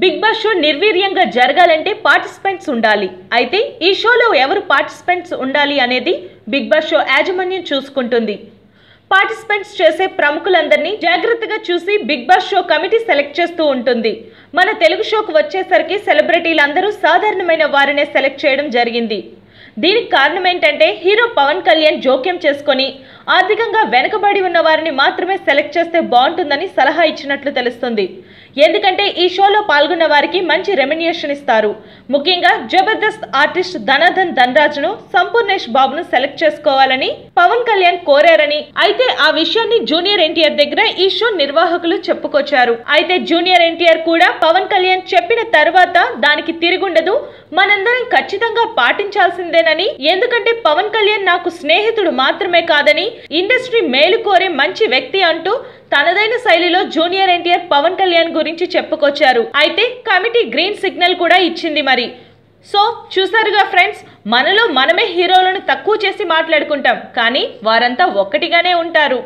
Big boss show నిర్వీర్యంగా జరగాలంటే participants ఉండాలి. అయితే ఈ షోలో ఎవరు పార్టిసిపెంట్స్ ఉండాలి అనేది బిగ్ బాస్ షో యాజమాన్యం చూసుకుంటుంది. పార్టిసిపెంట్స్ చేసే ప్రముఖులందరినీ జాగ్రత్తగా చూసి Big Boss show committee select చేస్తూ ఉంటుంది. మన తెలుగు షోకు వచ్చేసరికి సెలబ్రిటీలందరూ సాధారణమైన వారినే సెలెక్ట్ చేయడం జరిగింది. దీనికి కారణం ఏంటంటే హీరో పవన్ కళ్యాణ్ జోక్యం చేసుకొని ఆర్థికంగా వెనుకబడి ఉన్న వారిని మాత్రమే సెలెక్ట్ చేస్తే బాగుంటుందని సలహా ఇచ్చినట్లు తెలుస్తుంది. ఎందుకంటే ఈ షోలో పాల్గొన్న వారికి మంచి రెమ్యునేషన్ ఇస్తారు. ముఖ్యంగా జబర్దస్త్ ఆర్టిస్ట్ ధనాధన్ ధనరాజ్ను సంపూర్ణేష్ బాబును సెలెక్ట్ చేసుకోవాలని పవన్ కళ్యాణ్ కోరారని. అయితే ఆ విషయాన్ని జూనియర్ ఎన్టీఆర్ దగ్గర ఈ షో నిర్వాహకులు చెప్పుకొచ్చారు. అయితే జూనియర్ ఎన్టీఆర్ కూడా పవన్ కళ్యాణ్ చెప్పిన తర్వాత దానికి తిరుగుండదు. మనందరం ఖచ్చితంగా పాటించాల్సిందేనని. ఎందుకంటే పవన్ కళ్యాణ్ నాకు స్నేహితుడు మాత్రమే కాదని ఇండస్ట్రీ మేలు కోరే మంచి వ్యక్తి అంటూ తనదైన శైలిలో జూనియర్ ఎన్టీఆర్ పవన్ కళ్యాణ్ గురించి చెప్పుకొచ్చారు. అయితే కమిటీ గ్రీన్ సిగ్నల్ కూడా ఇచ్చింది మరి. సో చూసారుగా ఫ్రెండ్స్ మనలో మనమే హీరోలను తక్కువ చేసి మాట్లాడుకుంటాం. కానీ వారంతా ఒక్కటిగానే ఉంటారు.